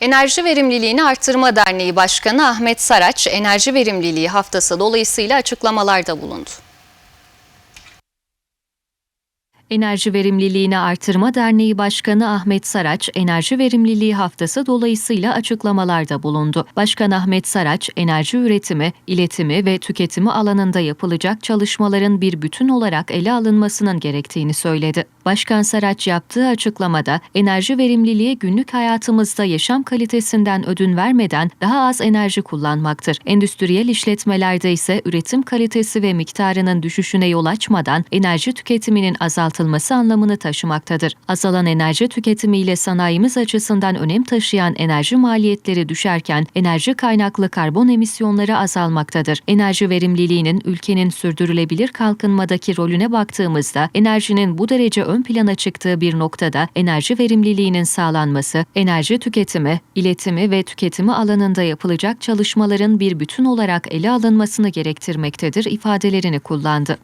Enerji Verimliliğini Arttırma Derneği Başkanı Ahmet Saraç, enerji verimliliği haftası dolayısıyla açıklamalarda bulundu. Enerji Verimliliğini Artırma Derneği Başkanı Ahmet Saraç, Enerji Verimliliği Haftası dolayısıyla açıklamalarda bulundu. Başkan Ahmet Saraç, enerji üretimi, iletimi ve tüketimi alanında yapılacak çalışmaların bir bütün olarak ele alınmasının gerektiğini söyledi. Başkan Saraç yaptığı açıklamada, enerji verimliliği günlük hayatımızda yaşam kalitesinden ödün vermeden daha az enerji kullanmaktır. Endüstriyel işletmelerde ise üretim kalitesi ve miktarının düşüşüne yol açmadan enerji tüketiminin azaltılması anlamını taşımaktadır. Azalan enerji tüketimiyle sanayimiz açısından önem taşıyan enerji maliyetleri düşerken enerji kaynaklı karbon emisyonları azalmaktadır. Enerji verimliliğinin ülkenin sürdürülebilir kalkınmadaki rolüne baktığımızda enerjinin bu derece ön plana çıktığı bir noktada enerji verimliliğinin sağlanması, enerji tüketimi, iletimi ve tüketimi alanında yapılacak çalışmaların bir bütün olarak ele alınmasını gerektirmektedir ifadelerini kullandı.